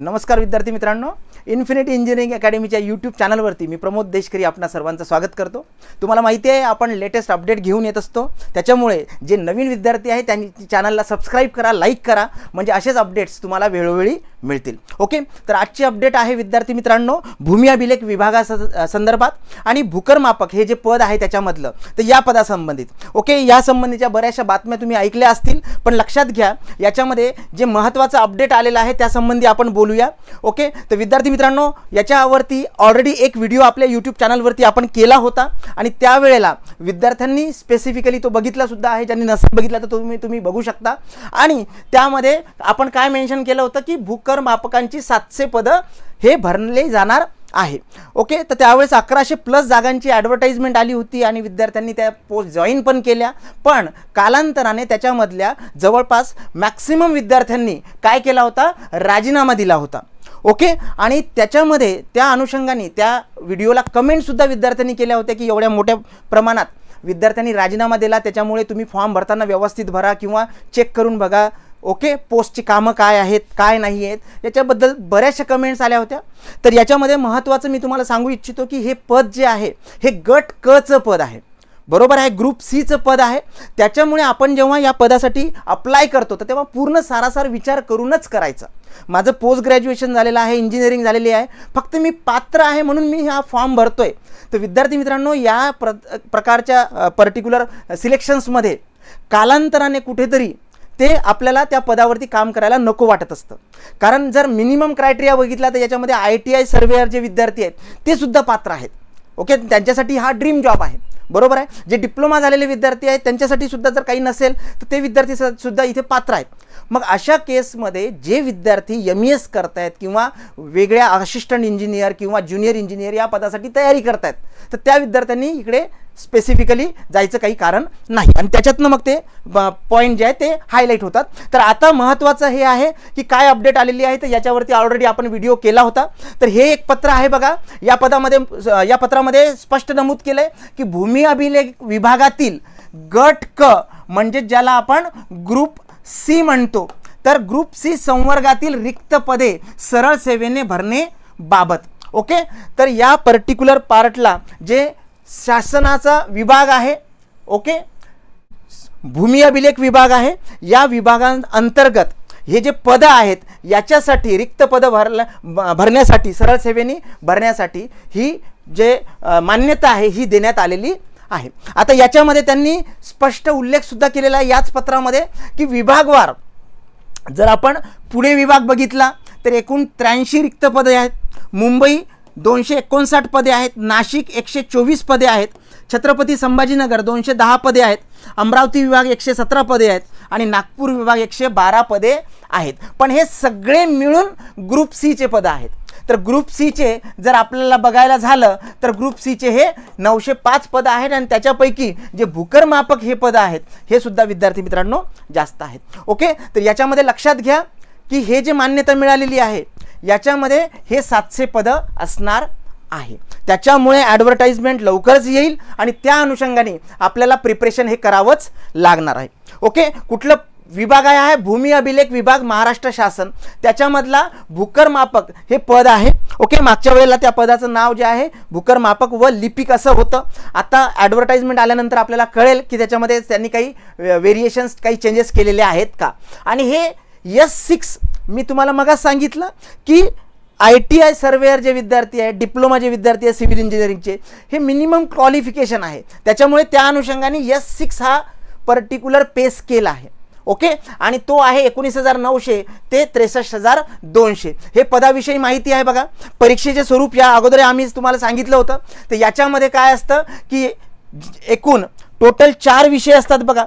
नमस्कार विद्यार्थी मित्रांनो इन्फिनिटी इंजिनिअरिंग अकॅडमीच्या यूट्यूब चॅनलवरती मी प्रमोद देशकरी आपणा सर्वांचं स्वागत करतो. तुम्हाला माहिती आहे आपण लेटेस्ट अपडेट घेऊन येत असतो. त्याच्यामुळे जे नवीन विद्यार्थी आहे त्यांनी चॅनलला सबस्क्राईब करा लाईक करा. म्हणजे असेच अपडेट्स तुम्हाला वेळोवेळी मिळतील. ओके तर आजची अपडेट आहे विद्यार्थी मित्रांनो भूमी अभिलेख विभागा संदर्भात आणि भूकरमापक हे जे पद आहे त्याच्यामधलं तर या पदासंबंधित. ओके या संबंधीच्या बऱ्याचशा बातम्या तुम्ही ऐकल्या असतील पण लक्षात घ्या याच्यामध्ये जे महत्त्वाचं अपडेट आलेलं आहे त्यासंबंधी आपण बोलूया. ओके तर विद्यार्थी मित्रांनो याच्यावरती ऑलरेडी एक व्हिडिओ आपल्या यूट्यूब चॅनलवरती आपण केला होता आणि त्यावेळेला विद्यार्थ्यांनी स्पेसिफिकली तो बघितला सुद्धा आहे ज्यांनी नसेल बघितला तर तुम्ही तुम्ही बघू शकता. आणि त्यामध्ये आपण काय मेन्शन केलं होतं की भूकर मापकांची सातशे पदं हे भरले जाणार आहे. ओके तर त्यावेळेस अकराशे प्लस जागांची ॲडव्हर्टाईजमेंट आली होती आणि विद्यार्थ्यांनी त्या पोस्ट जॉईन पण केल्या. पण कालांतराने त्याच्यामधल्या जवळपास मॅक्सिमम विद्यार्थ्यांनी काय केला होता? राजीनामा दिला होता. ओके आणि त्याच्यामध्ये त्या अनुषंगाने त्या व्हिडिओला कमेंटसुद्धा विद्यार्थ्यांनी केल्या होत्या की एवढ्या मोठ्या प्रमाणात विद्यार्थ्यांनी राजीनामा दिला. त्याच्यामुळे तुम्ही फॉर्म भरताना व्यवस्थित भरा किंवा चेक करून बघा. ओके? पोस्टची कामं काय आहेत काय नाही आहेत? याच्याबद्दल बऱ्याचशा कमेंट्स आल्या होत्या. तर याच्यामध्ये महत्त्वाचं मी तुम्हाला सांगू इच्छितो की हे पद जे आहे हे गट कचं पद आहे. बरोबर आहे? ग्रुप सीचं पद आहे. त्याच्यामुळे आपण जेव्हा या पदासाठी अप्लाय करतो तर तेव्हा पूर्ण सारासार विचार करूनच करायचा. माझं पोस्ट ग्रॅज्युएशन झालेलं आहे इंजिनिअरिंग झालेली आहे. फक्त मी पात्र आहे म्हणून मी हा फॉर्म भरतोय. तर विद्यार्थी मित्रांनो या प्र प्रकारच्या पर्टिक्युलर सिलेक्शन्समध्ये कालांतराने कुठेतरी ते आपल्याला त्या पदावरती काम करायला नको वाटत असतं. कारण जर मिनिमम क्रायटेरिया बघितला तर याच्यामध्ये आय टी आय सर्वेअर जे विद्यार्थी आहेत ते सुद्धा पात्र आहेत. ओके त्यांच्यासाठी हा ड्रीम जॉब आहे. बरोबर आहे? जे डिप्लोमा झालेले विद्यार्थी आहेत त्यांच्यासाठी सुद्धा जर काही नसेल तर ते विद्यार्थी सुद्धा इथे पात्र आहेत. मग अशा केसमध्ये जे विद्यार्थी एम ई एस करतायत किंवा वेगळ्या असिस्टंट इंजिनियर किंवा ज्युनियर इंजिनियर या पदासाठी तयारी करतायत तर त्या विद्यार्थ्यांनी इकडे स्पेसिफिकली जायचं काही कारण नाही. आणि त्याच्यातनं मग ते पॉईंट जे आहे ते हायलाईट होतात. तर आता महत्त्वाचं हे आहे की काय अपडेट आलेली आहे तर याच्यावरती ऑलरेडी आपण व्हिडिओ केला होता. तर हे एक पत्र आहे बघा या पदामध्ये या पत्रामध्ये स्पष्ट नमूद केलं आहे की भूमी अभिलेख विभागातील गट क म्हणजे ज्याला आपण ग्रुप सी म्हणतो तर ग्रुप सी संवर्गातील रिक्त पदे सरळ सेवेने भरणे बाबत. ओके तर या पर्टिक्युलर पार्टला जे शासनाचा विभाग आहे ओके? भूमी अभिलेख विभाग आहे. या विभागांतर्गत हे जे पदं आहेत याच्यासाठी रिक्त पदं भरल्या भरण्यासाठी सरळ सेवेने भरण्यासाठी ही जे मान्यता आहे ही देण्यात आलेली आहे. आता याच्यामध्ये त्यांनी स्पष्ट उल्लेखसुद्धा केलेला आहे याच पत्रामध्ये की विभागवार जर आपण पुणे विभाग बघितला तर एकूण त्र्याऐंशी रिक्त पदे आहेत. मुंबई दोनशे एकोणसाठ पदे आहेत. नाशिक एकशे चोवीस पदे आहेत. छत्रपती संभाजीनगर दोनशे दहा पदे आहेत. अमरावती विभाग एकशे सतरा पदे आहेत आणि नागपूर विभाग एकशे बारा पदे आहेत. पण हे सगळे मिळून ग्रुप सीचे पदं आहेत. तर ग्रुप सीचे जर आपल्याला बघायला झालं तर ग्रुप सीचे हे नऊशे पाच पदं आहेत आणि त्याच्यापैकी जे भूकरमापक हे पदं आहेत हे सुद्धा विद्यार्थी मित्रांनो जास्त आहेत. ओके? तर याच्यामध्ये लक्षात घ्या की हे जे मान्यता मिळालेली आहे याच्यामध्ये हे सातशे पदं असणार आहे. त्याच्यामुळे ॲडव्हर्टाईजमेंट लवकरच येईल आणि त्या अनुषंगाने आपल्याला प्रिपरेशन हे करावंच लागणार आहे. ओके कुठलं विभाग आहे? आहे भूमी अभिलेख विभाग महाराष्ट्र शासन. त्याच्यामधला भूकर मापक हे पद आहे. ओके मागच्या वेळेला त्या पदाचं नाव जे आहे भूकर मापक व लिपिक असं होतं. आता ॲडव्हर्टाईजमेंट आल्यानंतर आपल्याला कळेल की त्याच्यामध्ये त्यांनी काही व्हेरिएशन्स काही चेंजेस केलेले आहेत का? आणि हे यस सिक्स मी तुम्हाला मगाच सांगितलं की आय टी आय सर्वेअर जे विद्यार्थी आहेत डिप्लोमा जे विद्यार्थी आहेत सिव्हिल इंजिनिअरिंगचे हे मिनिमम क्वालिफिकेशन आहे. त्याच्यामुळे त्या अनुषंगाने यस सिक्स हा पर्टिक्युलर पे स्केल आहे. ओके? आणि तो आहे एकोणीस हजार नऊशे ते त्रेसष्ट हजार दोनशे. हे पदाविषयी माहिती आहे बघा. परीक्षेचे स्वरूप या अगोदर आम्ही तुम्हाला सांगितलं होतं. तर याच्यामध्ये काय असतं की एकूण टोटल चार विषय असतात बघा.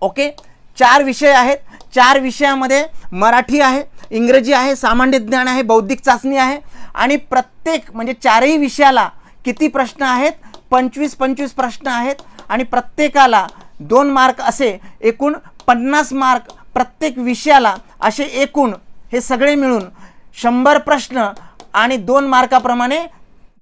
ओके? चार विषय आहेत. चार विषयामध्ये मराठी आहे इंग्रजी आहे सामान्य ज्ञान आहे बौद्धिक चाचणी आहे. आणि प्रत्येक म्हणजे चारही विषयाला किती प्रश्न आहेत? पंचवीस पंचवीस प्रश्न आहेत. आणि प्रत्येकाला दोन मार्क असे एकूण पन्नास मार्क प्रत्येक विषयाला असे एकूण हे सगळे मिळून शंभर प्रश्न आणि दोन मार्काप्रमाणे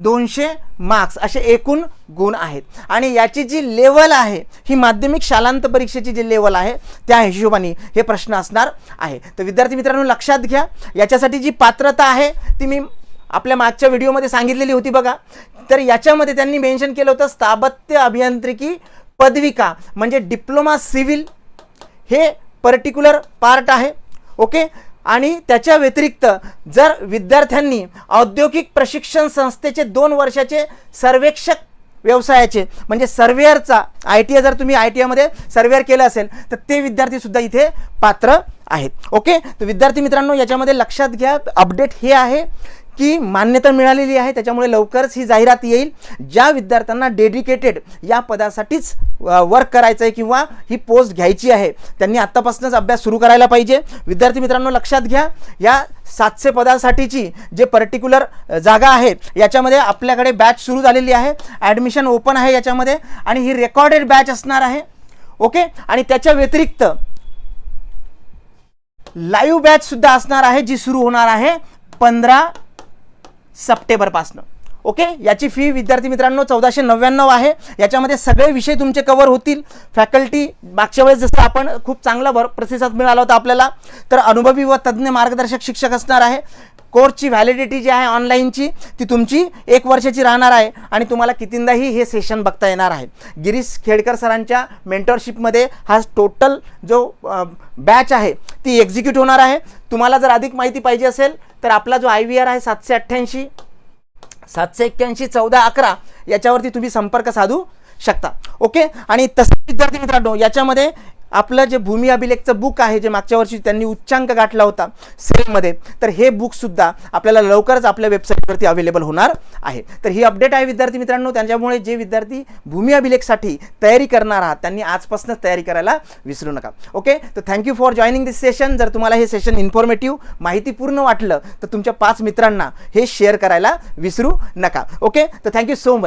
दोनशे मार्क्स असे एकूण गुण आहेत. आणि याची जी लेवल आहे ही माध्यमिक शालांत परीक्षेची जी लेवल आहे त्या हिशोबाने हे प्रश्न असणार आहे. तर विद्यार्थी मित्रांनो लक्षात घ्या याच्यासाठी जी पात्रता आहे ती मी आपल्या मागच्या व्हिडिओमध्ये सांगितलेली होती बघा. तर याच्यामध्ये त्यांनी मेन्शन केलं होतं स्थापत्य अभियांत्रिकी पदविका म्हणजे डिप्लोमा सिव्हिल. हे पर्टिक्युलर पार्ट आहे. ओके? आणि त्याच्या व्यतिरिक्त जर विद्यार्थ्यांनी औद्योगिक प्रशिक्षण संस्थेचे दोन वर्षाचे सर्वेक्षक व्यवसायाचे म्हणजे सर्वेअरचा आय टी आय जर तुम्ही आय टी आयमध्ये सर्वेअर केलं असेल तर ते विद्यार्थीसुद्धा इथे पात्र आहेत. ओके? तर विद्यार्थी मित्रांनो याच्यामध्ये लक्षात घ्या अपडेट हे आहे. की मान्यता मिळालेली आहे. त्याच्यामुळे लवकरच ही जाहिरात येईल. ज्या विद्यार्थ्यांना डेडिकेटेड या पदासाठीच वर्क करायचं आहे किंवा ही पोस्ट घ्यायची आहे त्यांनी आत्तापासूनच अभ्यास सुरू करायला पाहिजे. विद्यार्थी मित्रांनो लक्षात घ्या या सातशे पदासाठीची जे पर्टिक्युलर जागा आहे याच्यामध्ये आपल्याकडे बॅच सुरू झालेली आहे. ॲडमिशन ओपन आहे याच्यामध्ये आणि ही रेकॉर्डेड बॅच असणार आहे. ओके? आणि त्याच्या व्यतिरिक्त लाईव्ह बॅच सुद्धा असणार आहे जी सुरू होणार आहे पंधरा सप्टेंबरपासनं. ओके? याची फी विद्यार्थी मित्रांनो चौदाशे नव्याण्णव आहे. याच्यामध्ये सगळे विषय तुमचे कवर होतील. फॅकल्टी मागच्या वेळेस जसं आपण खूप चांगला भर प्रतिसाद मिळाला होता आपल्याला तर अनुभवी व तज्ज्ञ मार्गदर्शक शिक्षक असणार आहे. कोर्सची व्हॅलिडिटी जी आहे ऑनलाईनची ती तुमची एक वर्षाची राहणार आहे आणि तुम्हाला कितींदाही हे सेशन बघता येणार आहे. गिरीश खेडकर सरांच्या मेंटरशिपमध्ये हा टोटल जो बॅच आहे ती एक्झिक्यूट होणार आहे. तुम्हाला जर अधिक माहिती पाहिजे असेल तर आपला जो आय व्ही आर आहे सातशे अठ्ठ्याऐंशी सातशे एक्क्याऐंशी चौदा अकरा याच्यावरती तुम्ही संपर्क साधू शकता. ओके आणि तसेच विद्यार्थी मित्रांनो याच्यामध्ये आपलं जे भूमी अभिलेखचं बुक आहे जे मागच्या वर्षी त्यांनी उच्चांक गाठला होता सेलमध्ये तर हे बुकसुद्धा आपल्याला लवकरच आपल्या वेबसाईटवरती अवेलेबल होणार आहे. तर ही अपडेट आहे विद्यार्थी मित्रांनो त्यांच्यामुळे जे विद्यार्थी भूमी अभिलेखसाठी तयारी करणार आहात त्यांनी आजपासूनच तयारी करायला विसरू नका. ओके तर thank you for joining this session जर तुम्हाला हे सेशन इन्फॉर्मेटिव्ह माहितीपूर्ण वाटलं तर तुमच्या पाच मित्रांना हे शेअर करायला विसरू नका. ओके तर थँक्यू सो मच